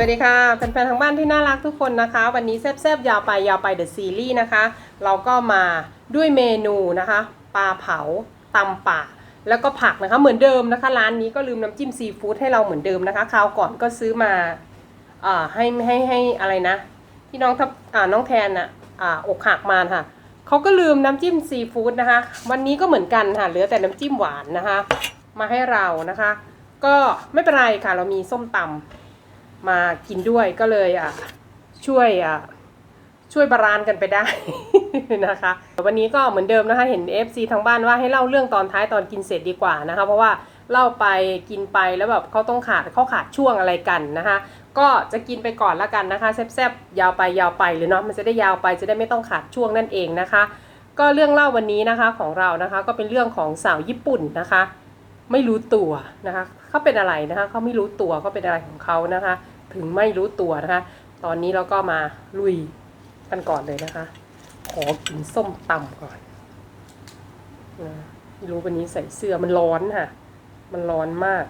วัสดีค่ะแฟนๆทางบ้านที่น่ารักทุกคนนะคะ วันนี้แซบๆยาวไปยาวไปเดอะซีรีส์นะคะ เราก็มาด้วยเมนูนะคะปลาเผาตำป่า แล้วก็ผักนะคะเหมือนเดิมนะคะ ร้านนี้ก็ลืมน้ำจิ้มซีฟู้ดให้เราเหมือนเดิมนะคะคราวก่อนก็ซื้อมาอ่าให้ให้ให้อะไรนะที่น้องทับอ่าน้องแทนอะอ่าอกหักมาค่ะเขาก็ลืมน้ำจิ้มซีฟู้ดนะคะ วันนี้ก็เหมือนกันค่ะเหลือแต่น้ำจิ้มหวานนะคะ มาให้เรานะคะ ก็ไม่เป็นไรค่ะเรามีส้มตำ มากินด้วยก็เลยอะช่วยอะช่วยบารานกันไปได้นะคะ วันนี้ก็เหมือนเดิมนะคะ เห็น FC ทางบ้านว่าให้เล่าเรื่องตอนท้ายตอนกินเสร็จดีกว่านะคะ เพราะว่าเล่าไปกินไปแล้วแบบเขาต้องขาดเขาขาดช่วงอะไรกันนะคะ ก็จะกินไปก่อนละกันนะคะแซบๆยาวไปยาวไปเลยเนาะมันจะได้ยาวไปจะได้ไม่ต้องขาดช่วงนั่นเองนะคะ ก็เรื่องเล่าวันนี้นะคะของเรานะคะ ก็เป็นเรื่องของสาวญี่ปุ่นนะคะ ไม่รู้ตัวนะคะเขาเป็นอะไรนะคะเขาไม่รู้ตัวเขาเป็นอะไรของเขานะคะ ถึงไม่รู้ตัวนะคะ ตอนนี้เราก็มาลุยกันก่อนเลยนะคะ ขอกินส้มตำก่อนนะไม่รู้วันนี้ใส่เสื้อมันร้อนค่ะ มันร้อนมาก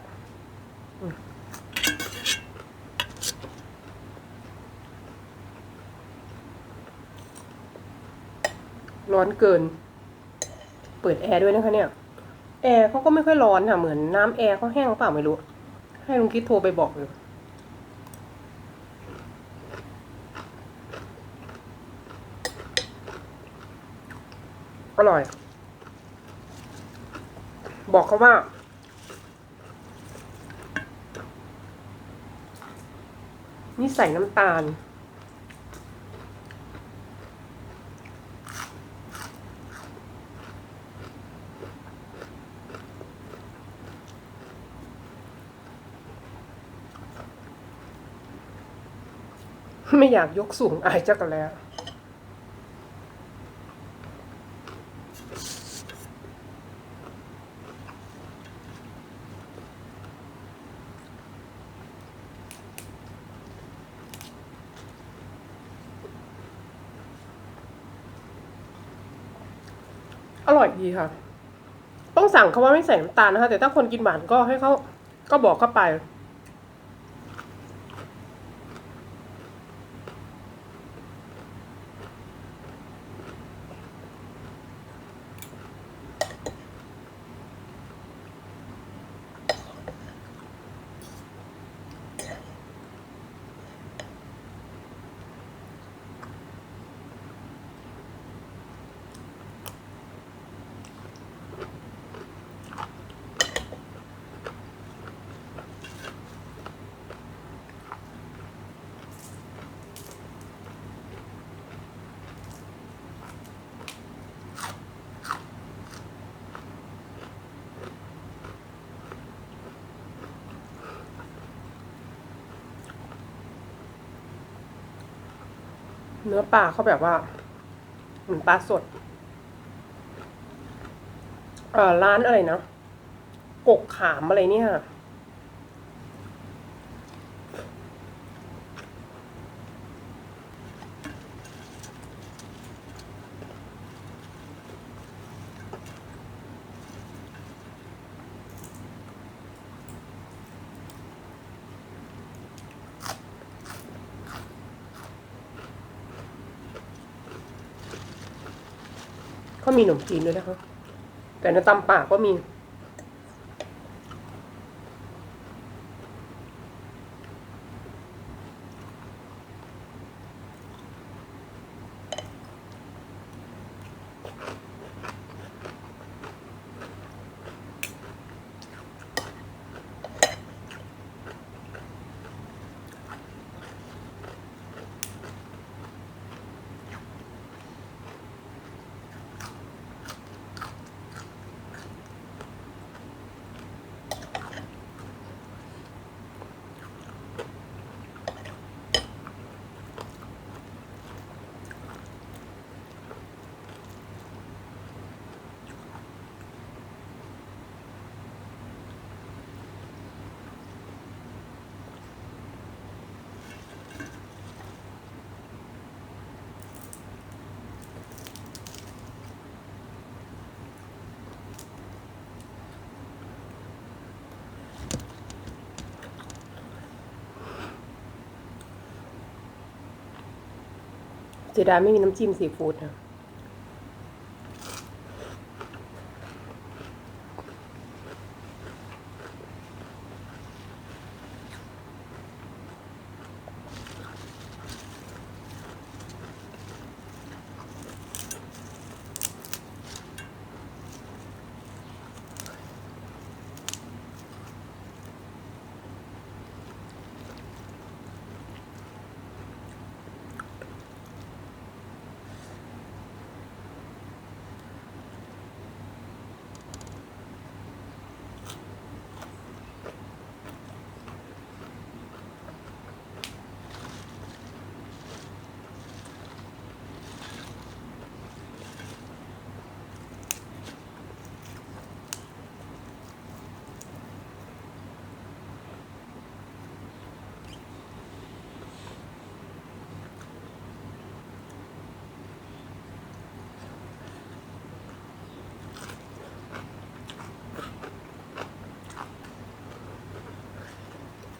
ร้อนเกิน เปิดแอร์ด้วยนะคะเนี่ย แอร์เขาก็ไม่ค่อยร้อนค่ะ เหมือนน้ำแอร์เขาแห้งหรือเปล่าไม่รู้ ให้ลุงคิดโทรไปบอกเลยอร่อย บอกเขาว่า นี่ใส่น้ำตาล ไม่อยากยกสูงอายจักกันแล้ว อร่อยดีค่ะ ต้องสั่งเขาว่าไม่ใส่น้ำตาลนะคะ แต่ถ้าคนกินหวานก็ให้เขาก็บอกเข้าไป เนื้อปลาเขาแบบว่าเหมือนปลาสดเอ่อร้านอะไรนะกกขามอะไรเนี่ย ก็มีขนมจีนด้วยนะคะ แต่ในตำป่าก็มี เสียดายไม่มีน้ำจิ้มซีฟู้ดนะ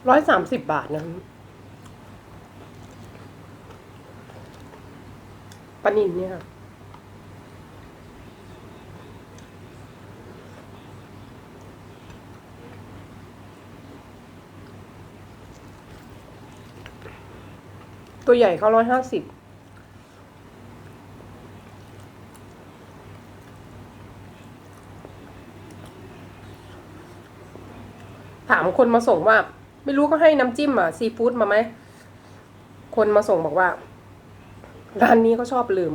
ร้อยสามสิบบาทนะปนินเนี่ยตัวใหญ่เขาร้อยห้าสิบถามคนมาส่งว่า ไม่รู้เขาให้น้ำจิ้มอะซีฟู้ดมาไหมคนมาส่งบอกว่า ร้านนี้เขาชอบลืม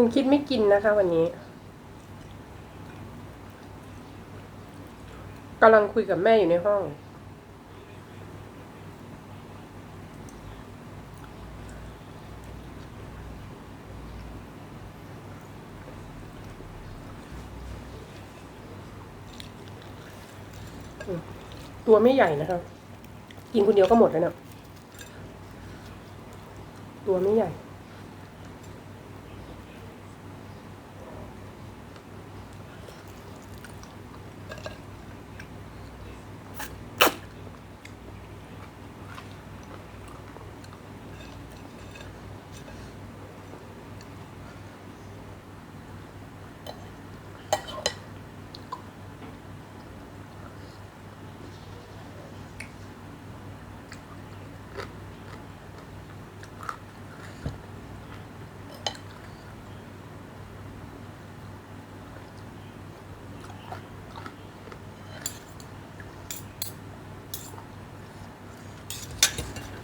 ลุงคิดไม่กินนะคะวันนี้กำลังคุยกับแม่อยู่ในห้อง ตัวไม่ใหญ่นะคะกินคนเดียวก็หมดแล้วเนะตัวไม่ใหญ่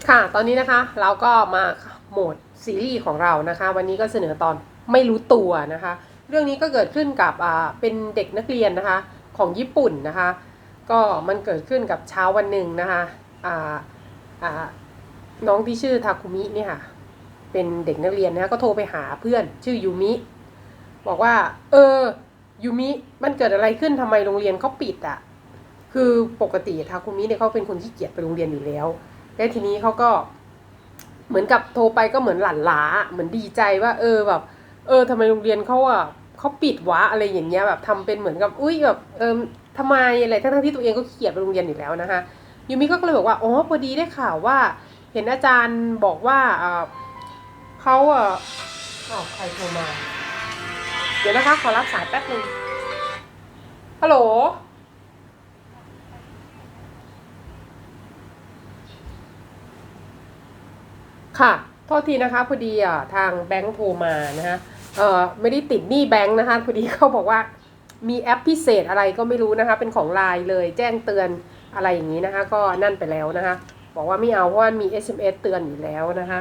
ค่ะ ตอนนี้นะคะเราก็มาโหมดซีรีส์ของเรานะคะ วันนี้ก็เสนอตอนไม่รู้ตัวนะคะ เรื่องนี้ก็เกิดขึ้นกับอ่าเป็นเด็กนักเรียนนะคะของญี่ปุ่นนะคะ ก็มันเกิดขึ้นกับเช้าวันหนึ่งนะคะอ่าอ่าน้องที่ชื่อทาคุมิเนี่ยค่ะ เป็นเด็กนักเรียนนะคะก็โทรไปหาเพื่อนชื่อยูมิ บอกว่า เออยูมิมันเกิดอะไรขึ้นทำไมโรงเรียนเขาปิดอะ่ะคือปกติทาคุมิเนี่ยเขาเป็นคนที่เกียจไปโรงเรียนอยู่แล้ว แล้วทีนี้เขาก็ เหมือนกับโทรไปก็เหมือนหลั่นล้าเหมือนดีใจว่า เออแบบ เออทำไมโรงเรียนเขาอะเขาปิดวะอะไรอย่างเงี้ยแบบทำเป็นเหมือนกับอุ้ยแบบเออทำไมอะไรทั้งๆที่ตัวเองก็เกียจไปโรงเรียนอยู่แล้วนะคะยูมิก็เลยบอกว่าอ๋อพอดีได้ข่าวว่า เห็นอาจารย์บอกว่าเขาอออ้าวใครโทรมา เดี๋ยวนะคะขอรับสายแป๊บหนึ่งฮัลโหล ค่ะโทษทีนะคะพอดีอะทางแบงค์โทรมานะฮะเอ่อไม่ได้ติดหนี้แบงค์นะคะพอดีเขาบอกว่ามีแอปพิเศษอะไรก็ไม่รู้นะคะ เป็นของไลน์เลยแจ้งเตือนอะไรอย่างนี้นะคะ ก็นั่นไปแล้วนะคะ บอกว่าไม่เอาเพราะว่ามี SMS เตือนอยู่แล้วนะคะ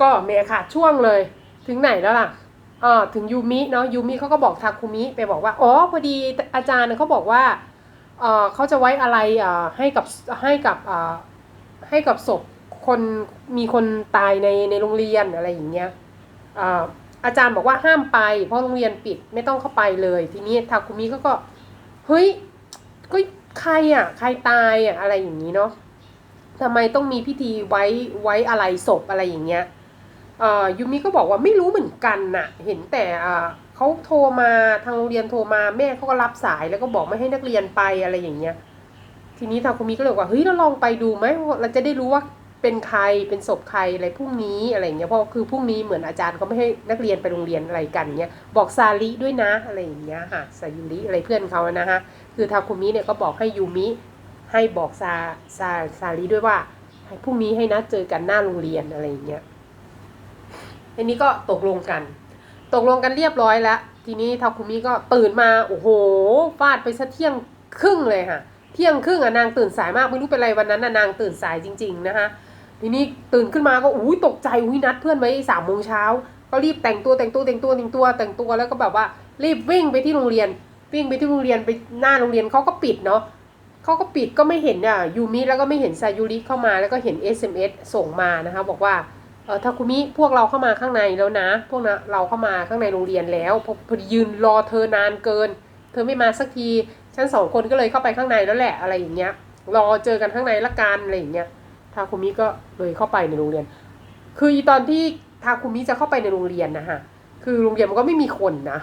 ก็เมค่ะช่วงเลยถึงไหนแล้วล่ะอ่าถึงยูมิเนาะยูมิเขาก็บอกทาคุมิไปบอกว่าอ๋อพอดีอาจารย์เขาบอกว่าเออเขาจะไว้อะไรอ่าให้กับให้กับอ่าให้กับศพ คนมีคนตายในในโรงเรียนอะไรอย่างเงี้ยอ่ออาจารย์บอกว่าห้ามไปเพราะโรงเรียนปิดไม่ต้องเข้าไปเลย ทีนี้ทาคุมิก็ก็เฮ้ยก็ใครอะ ใครตายอะอะไรอย่างนี้เนาะทำไมต้องมีพิธีไว้ไว้อะไรศพอะไรอย่างเงี้ยอ่อยูมิก็บอกว่าไม่รู้เหมือนกันน่ะ เห็นแต่อ่าเขาโทรมาทางโรงเรียนโทรมาแม่เขาก็รับสายแล้วก็บอกไม่ให้นักเรียนไปอะไรอย่างเงี้ย ทีนี้ทาคุมิก็เลยว่าเฮ้ยเราลองไปดูไหมเราจะได้รู้ว่า เป็นใครเป็นศพใครอะไรพรุ่งนี้อะไรเงี้ยเพราะคือพรุ่งนี้เหมือนอาจารย์เขาไม่ให้นักเรียนไปโรงเรียนอะไรกันเงี้ยบอกซาริด้วยนะอะไรอย่างเงี้ยค่ะซายุริอะไรเพื่อนเขานะฮะคือทาคุมิเนี่ยก็บอกให้ยูมิให้บอกซาซาซาริด้วยว่าให้พรุ่งนี้ให้นัดเจอกันหน้าโรงเรียนอะไรอย่างเงี้ยทีนี้ก็ตกลงกัน ตกลงกันเรียบร้อยแล้ว ทีนี้ทาคุมิก็ตื่นมาโอ้โหฟาดไปซะเที่ยงครึ่งเลยค่ะเที่ยงครึ่งอะนางตื่นสายมากไม่รู้เป็นไรวันนั้นอะนางตื่นสายจริง ๆ นะคะ ทีนี้ตื่นขึ้นมาก็อุ้ยตกใจอุ้ยนัดเพื่อนไว้สามโมงเช้าก็รีบแต่งตัวแต่งตัวแต่งตัวแต่งตัวแต่งตัวแล้วก็แบบว่ารีบวิ่งไปที่โรงเรียน วิ่งไปที่โรงเรียนไปหน้าโรงเรียนเขาก็ปิดเนาะเขาก็ปิดก็ไม่เห็นอะยูมิแล้วก็ไม่เห็นซายุริเข้ามาแล้วก็เห็น SMS ส่งมานะคะบอกว่าเออทาคุมิพวกเราเข้ามาข้างในแล้วนะ พวกนะเราเข้ามาข้างในโรงเรียนแล้วพอพอดียืนรอเธอนานเกิน เธอไม่มาสักทีฉันสองคนก็เลยเข้าไปข้างในแล้วแหละอะไรอย่างเงี้ยรอเจอกันข้างในละกันอะไรอย่างเงี้ยาคุมิก็เลยเข้าไปในโรงเรียน คือตอนที่ทาคุมิจะเข้าไปในโรงเรียนนะฮะ คือโรงเรียนมันก็ไม่มีคนนะ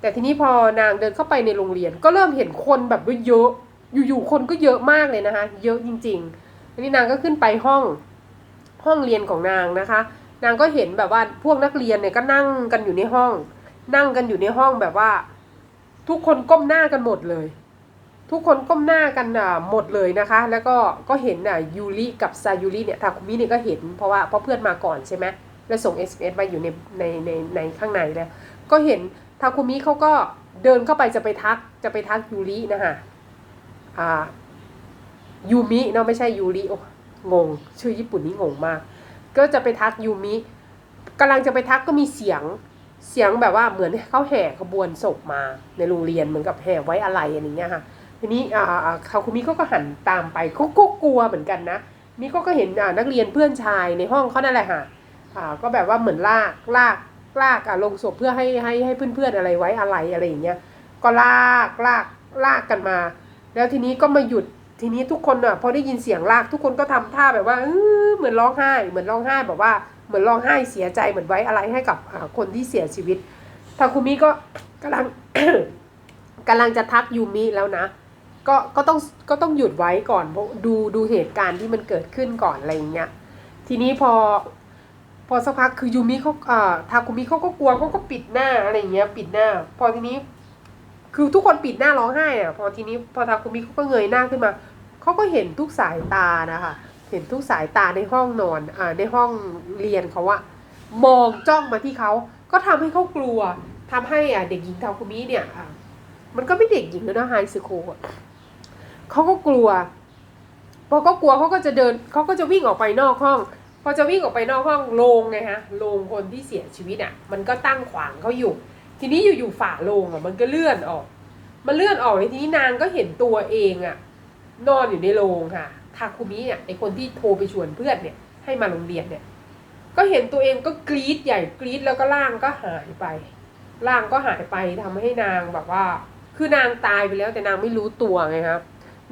แต่ทีนี้พอนางเดินเข้าไปในโรงเรียน ก็เริ่มเห็นคนแบบเยอะ อยู่ๆคนก็เยอะมากเลยนะคะ เยอะจริงๆทีนี้นางก็ขึ้นไปห้องห้องเรียนของนางนะคะ นางก็เห็นแบบว่าพวกนักเรียนเนี่ยก็นั่งกันอยู่ในห้อง นั่งกันอยู่ในห้องแบบว่า ทุกคนก้มหน้ากันหมดเลย ทุกคนก้มหน้ากันหมดเลยนะคะ แล้วก็ก็เห็นอะยูริกับซายูริเนี่ยทาคุมิเนี่ยก็เห็นเพราะว่าเพราะเพื่อนมาก่อนใช่ไหมแล้วส่ง SMS มาอยู่ในในในในข้างในแล้ว ก็เห็นทาคุมิเขาก็เดินเข้าไปจะไปทักจะไปทักยูรินะคะอ่ายูมิเนาะไม่ใช่ยูริโอ้งง ชื่อญี่ปุ่นนี่งงมาก ก็จะไปทักยูมิกำลังจะไปทักก็มีเสียงเสียงแบบว่าเหมือนเขาแห่ขบวนศพมาในโรงเรียนเหมือนกับแห่ไว้อะไรอะไรอย่างเงี้ยค่ะ ทีนี้อ่าอ่าคาคุมิเขาก็หันตามไปเขาก็กลัวเหมือนกันนะนี่ก็ก็เห็นอ่านักเรียนเพื่อนชายในห้องเขานั่นแหละค่ะอ่าก็แบบว่าเหมือนลากลากลากอะลงศพเพื่อให้ให้ให้เพื่อนๆอะไรไว้อะไรอะไรอย่างเงี้ยก็ลากลากลากกันมา แล้วทีนี้ก็มาหยุดทีนี้ทุกคนอะพอได้ยินเสียงลากทุกคนก็ทำท่าแบบว่าเออเหมือนร้องไห้ เหมือนร้องไห้แบบว่าเหมือนร้องไห้เสียใจเหมือนไว้อะไรให้กับคนที่เสียชีวิตทาคุมิก็กำลังกำลังจะทักยูมิแล้วนะ ก็ก็ต้องก็ต้องหยุดไว้ก่อนเพราะดูดูเหตุการณ์ที่มันเกิดขึ้นก่อนอะไรอย่างเงี้ยทีนี้พอพอสักพักคือยูมิเขาอ่าทาคุมิเขาก็กลัวเขาก็ปิดหน้าอะไรอย่างเงี้ยปิดหน้า พอทีนี้ คือทุกคนปิดหน้าร้องไห้อะพอทีนี้พอทาคุมิเขาก็เงยหน้าขึ้นมาเขาก็เห็นทุกสายตานะคะเห็นทุกสายตาในห้องนอนอ่าในห้องเรียนเขาอะมองจ้องมาที่เขาก็ทำให้เขากลัวทำให้อะเด็กหญิงทาคุมิเนี่ยอะมันก็ไม่เด็กหญิงแล้วนะไฮสคูล เขาก็กลัวพอเขากลัวเขาก็จะเดินเขาก็จะวิ่งออกไปนอกห้อง พอจะวิ่งออกไปนอกห้องโลงไงฮะโลงคนที่เสียชีวิตอะ มันก็ตั้งขวางเขาอยู่ ทีนี้อยู่ๆฝาโลงอะ มันก็เลื่อนออก มันเลื่อนออกเลยทีนี้นางก็เห็นตัวเองอะ นอนอยู่ในโรงค่ะทาคุมิเนี่ยไอคนที่โทรไปชวนเพื่อนเนี่ย ให้มาโรงเรียนเนี่ย ก็เห็นตัวเองก็กรี๊ดใหญ่กรี๊ดแล้วก็ร่างก็หายไป ร่างก็หายไปทำให้นางแบบว่า คือนางตายไปแล้วแต่นางไม่รู้ตัวไงครับ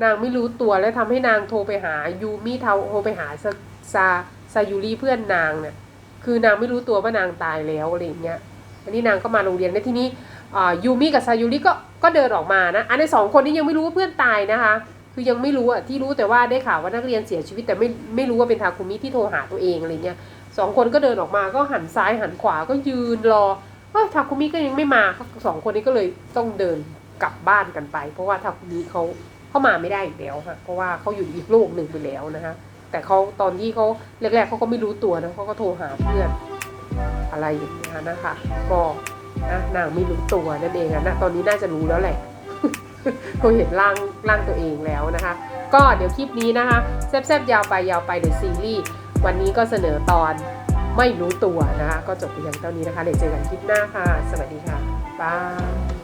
นางไม่รู้ตัวแล้วทำให้นางโทรไปหายูมิเทาโทรไปหาซาซาซายูริเพื่อนนางเนี่ยคือนางไม่รู้ตัวว่านางตายแล้วอะไรเงี้ยอันนี้นางก็มาโรงเรียนแล้วทีนี้อ่ายูมิกับซายูริก็ก็เดินออกมานะอันในสองคนนี้ยังไม่รู้ว่าเพื่อนตายนะคะ คือยังไม่รู้อะที่รู้แต่ว่าได้ข่าวว่านักเรียนเสียชีวิตแต่ไม่ไม่รู้ว่าเป็นทาคุมิที่โทรหาตัวเองอะไรเงี้ยสองคนก็เดินออกมาก็หันซ้ายหันขวาก็ยืนรอเอ้าทาคุมิก็ยังไม่มาสองคนนี้ก็เลยต้องเดินกลับบ้านกันไป เพราะว่าทาคุมิเขา เขามาไม่ได้อีกแล้วค่ะ เพราะว่าเขาอยู่อีกโลกหนึ่งไปแล้วนะคะ แต่เขาตอนที่เขาแรกๆเขาก็ไม่รู้ตัวนะเขาก็โทรหาเพื่อนอะไรอย่างเงี้ยนะคะก็นะนางไม่รู้ตัวนั่นเองนะตอนนี้น่าจะรู้แล้วแหละเขาเห็นร่างร่างตัวเองแล้วนะคะ ก็เดี๋ยวคลิปนี้นะคะแซบๆยาวไปยาวไปเดอะซีรีส์วันนี้ก็เสนอตอนไม่รู้ตัวนะคะ ก็จบไปอย่างเท่านี้นะคะเดี๋ยวเจอกันคลิปหน้าค่ะ สวัสดีค่ะบาย